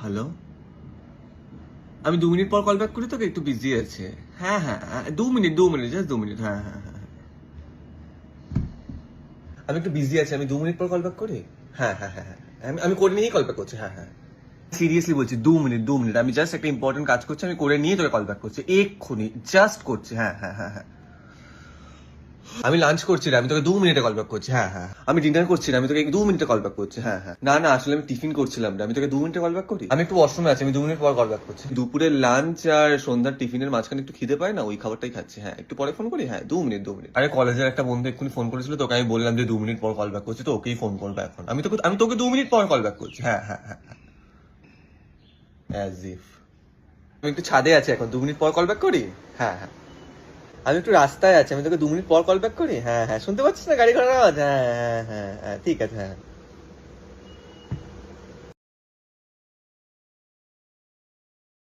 Hello আমি দু minute পর কল ব্যাক করি তোকে একটু বিজি আছে। হ্যাঁ হ্যাঁ হ্যাঁ, দু মিনিট দু মিনিট জাস্ট দু মিনিট হ্যাঁ হ্যাঁ হ্যাঁ। আমি একটু বিজি আছি আমি দু মিনিট পর কল ব্যাক করি? হ্যাঁ হ্যাঁ হ্যাঁ হ্যাঁ। আমি আমি করে নিয়েই কল ব্যাক করছি হ্যাঁ হ্যাঁ। সিরিয়াসলি বলছি দু মিনিট দু মিনিট। আমি জাস্ট একটা ইম্পর্টেন্ট কাজ করছি আমি করে নিয়ে তোকে কল ব্যাক করছি। এক্ষুনি জাস্ট করছি হ্যাঁ হ্যাঁ হ্যাঁ হ্যাঁ। আমি লাঞ্চ করছি রে আমি তোকে দু মিনিটে কল ব্যাক করছি। হ্যাঁ হ্যাঁ। আমি ডিনার করছি না আমি তোকে দু মিনিটে কল ব্যাক করছি। হ্যাঁ হ্যাঁ। না না আসলে আমি টিফিন করছিলাম রে আমি তোকে দু মিনিটে কল ব্যাক করি? আমি একটু ওয়াশরুমে আছি আমি দু মিনিট পর কল ব্যাক করছি। দুপুরের লাঞ্চ আর সন্ধ্যার টিফিনের মাঝখানে একটু খিদে পায় না ওই খাবারটাই খাচ্ছি। হ্যাঁ একটু পরে ফোন করি? হ্যাঁ দু মিনিট দু মিনিট আরে কলেজের একটা বন্ধু এক্ষুনি ফোন করেছিল তোকে আমি বললাম যে দু মিনিট পর কল ব্যাক করছি তো ওকেই ফোন করব এখন। আমি তোকে আমি তোকে দু মিনিট পর কল ব্যাক করছি। হ্যাঁ হ্যাঁ হ্যাঁ অ্যাজ ইফ আমি একটু ছাদে আছি এখন দু মিনিট পর কল ব্যাক করি? হ্যাঁ হ্যাঁ। আমি একটু রাস্তায় আছি, আমি তোকে দু মিনিট পর কল ব্যাক করি? হ্যাঁ হ্যাঁ শুনতে পাচ্ছিস না গাড়ি ঘোড়ার আওয়াজ? হ্যাঁ হ্যাঁ হ্যাঁ হ্যাঁ ঠিক আছে হ্যাঁ।